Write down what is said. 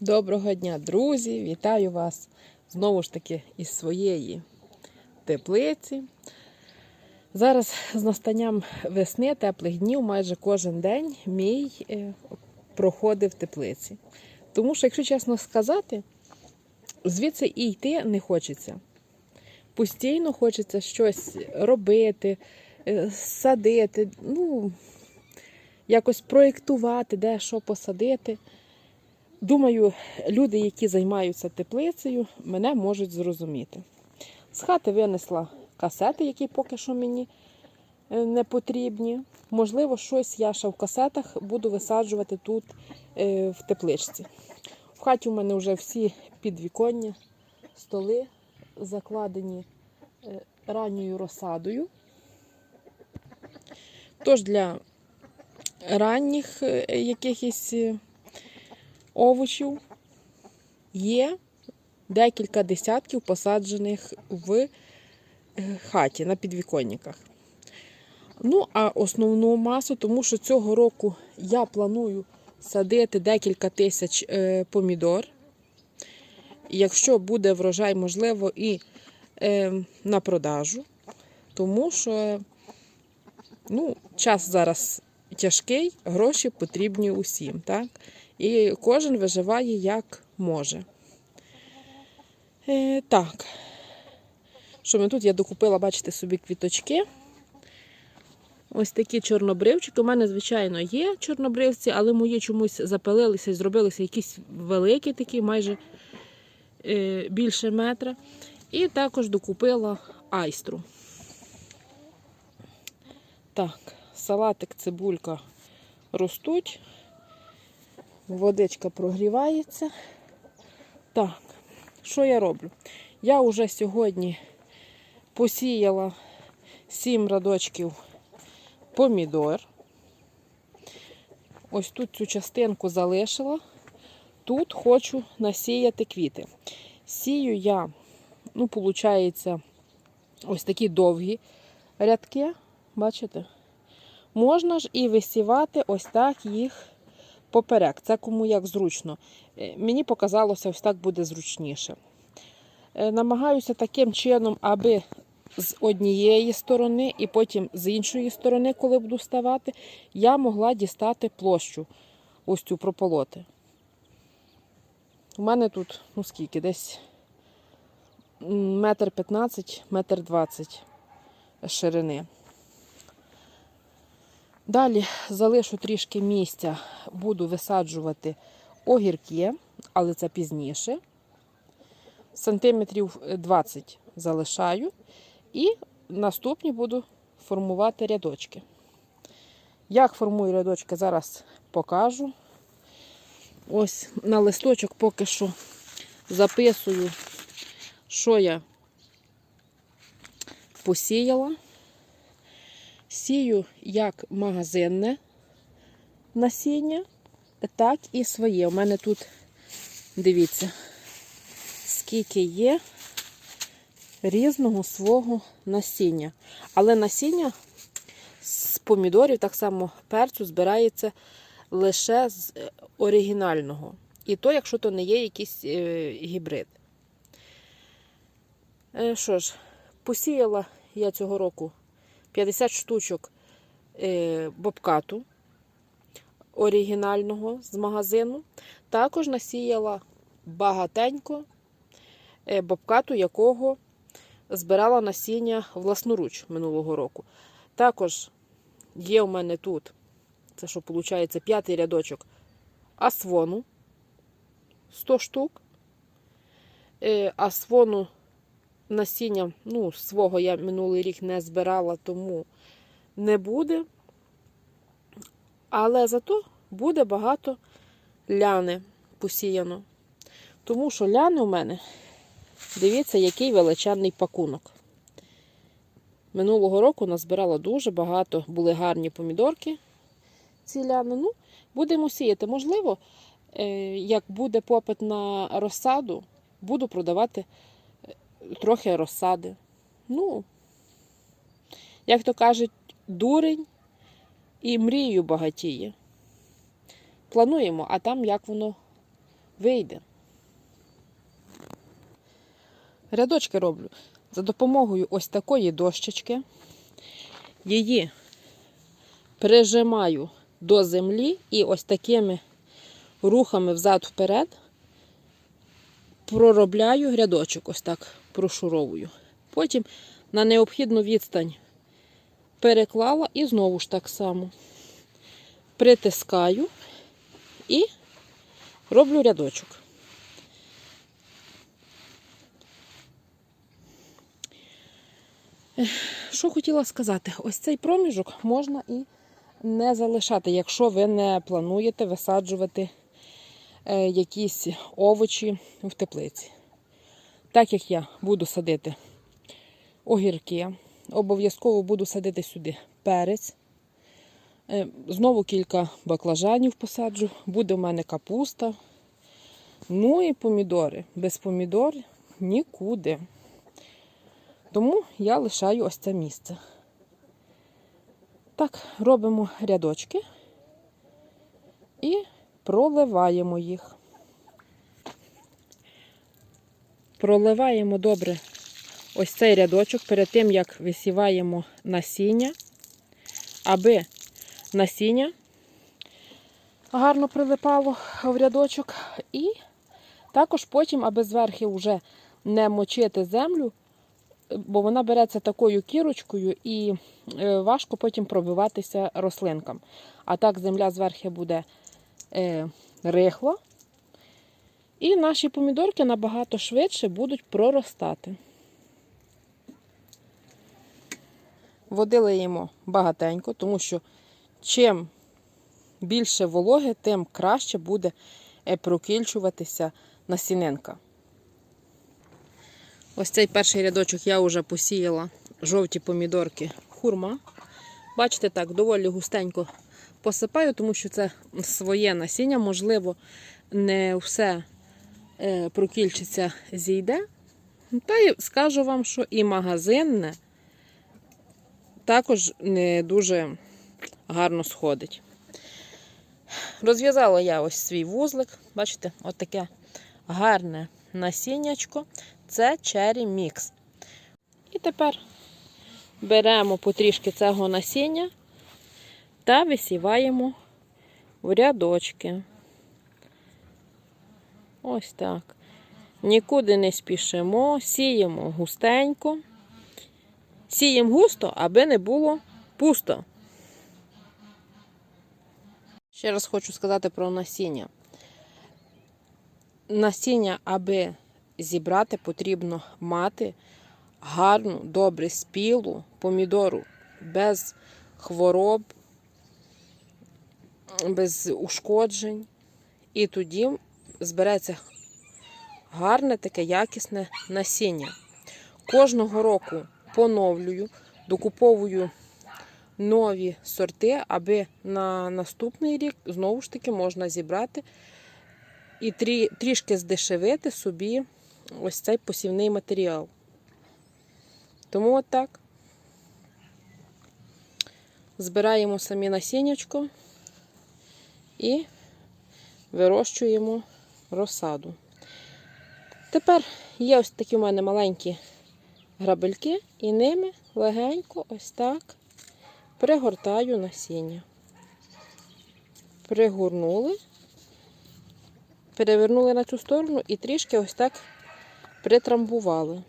Доброго дня, друзі! Вітаю вас знову ж таки із своєї теплиці. Зараз з настанням весни, теплих днів, майже кожен день мій е, проходив теплиці. Тому що, якщо чесно сказати, звідси і йти не хочеться. Постійно хочеться щось робити, е, садити, ну, якось проєктувати, де що посадити. Думаю, люди, які займаються теплицею, мене можуть зрозуміти. З хати винесла касети, які поки що мені е, не потрібні. Можливо, щось я ще в касетах буду висаджувати тут е, в тепличці. В хаті у мене вже всі підвіконня, столи закладені е, ранньою розсадою. Тож для ранніх якихось овочів є декілька десятків посаджених в е, хаті на підвіконниках. Ну, а основну масу, тому що цього року я планую садити декілька тисяч е, помідор. Якщо буде врожай, можливо, і е, на продажу, тому що ну, час зараз тяжкий, гроші потрібні усім. Так? І кожен виживає як може. Е, так. Що ми тут я докупила, бачите, собі квіточки. Ось такі чорнобривчики. У мене, звичайно, є чорнобривці, але мої чомусь запалилися і зробилися якісь великі, такі, майже е, більше метра. І також докупила айстру. Так, салатик, цибулька ростуть. Водичка прогрівається. Так, що я роблю? Я вже сьогодні посіяла 7 радочків помідор. Ось тут цю частинку залишила. Тут хочу насіяти квіти. Сію я, ну, виходить, ось такі довгі рядки. Бачите? Можна ж і висівати ось так їх поперек. Це кому як зручно. Е, Мені показалося, ось так буде зручніше. Е, Намагаюся таким чином, аби з однієї сторони і потім з іншої сторони, коли буду ставати, я могла дістати площу ось цю прополоти. У мене тут, ну скільки, десь метр 15, метр 20 ширини. Далі залишу трішки місця, буду висаджувати огірки, але це пізніше. Сантиметрів 20 залишаю. І наступні буду формувати рядочки. Як формую рядочки, зараз покажу. Ось на листочок поки що записую, що я посіяла. Сію як магазинне насіння, так і своє. У мене тут, дивіться, скільки є різного свого насіння. Але насіння з помідорів, так само перцю, збирається лише з е, оригінального. І то, якщо то не є якийсь е, гібрид. Е, що ж, посіяла я цього року 50 штучок е, бобкату оригінального з магазину. Також насіяла багатенько е, бобкату, якого збирала насіння власноруч минулого року. Також є у мене тут, це що виходить, п'ятий рядочок асвону 100 штук. Е, Асвону насіння ну, свого я минулий рік не збирала, тому не буде. Але зато буде багато ляни посіяно. Тому що ляни у мене, дивіться, який величезний пакунок. Минулого року назбирала дуже багато, були гарні помідорки. Ці ляни. Ну, будемо сіяти. Можливо, е, як буде попит на розсаду, буду продавати трохи розсади. Ну, як то кажуть, дурень і мрією багатіє. Плануємо, а там як воно вийде. Рядочки роблю за допомогою ось такої дощечки. Її прижимаю до землі і ось такими рухами взад-вперед проробляю рядочок, ось так прошуровую. Потім на необхідну відстань переклала і знову ж так само притискаю і роблю рядочок. Що хотіла сказати, ось цей проміжок можна і не залишати, якщо ви не плануєте висаджувати е, якісь овочі в теплиці. Так як я буду садити огірки, обов'язково буду садити сюди перець. Е, Знову кілька баклажанів посаджу, буде в мене капуста. Ну і помідори. Без помідор нікуди. Тому я лишаю ось це місце. Так, робимо рядочки і проливаємо їх. Проливаємо добре ось цей рядочок перед тим, як висіваємо насіння, аби насіння гарно прилипало в рядочок. І також потім, аби зверху вже не мочити землю, бо вона береться такою кірочкою і е, важко потім пробиватися рослинкам. А так земля зверху буде е, рихла. І наші помідорки набагато швидше будуть проростати. Води лиємо багатенько, тому що чим більше вологи, тим краще буде прокільчуватися насінинка. Ось цей перший рядочок я вже посіяла жовті помідорки хурма. Бачите, так, доволі густенько посипаю, тому що це своє насіння, можливо, не все е, прокільчиться зійде. Та й скажу вам, що і магазинне також не дуже гарно сходить. Розв'язала я ось свій вузлик. Бачите, от таке гарне насіннячко. Це Cherry Mix. І тепер беремо потрішки цього насіння та висіваємо в рядочки. Ось так. Нікуди не спішимо, сіємо густенько. Сіємо густо, аби не було пусто. Ще раз хочу сказати про насіння. Насіння, аби зібрати, потрібно мати гарну, добре спілу помідору, без хвороб, без ушкоджень. І тоді збереться гарне таке якісне насіння. Кожного року поновлюю, докуповую нові сорти, аби на наступний рік знову ж таки можна зібрати і трі, трішки здешевити собі ось цей посівний матеріал. Тому от так. Збираємо самі насіннячко і вирощуємо розсаду. Тепер є ось такі у мене маленькі грабельки, і ними легенько ось так пригортаю насіння. Пригорнули, перевернули на цю сторону і трішки ось так притрамбували.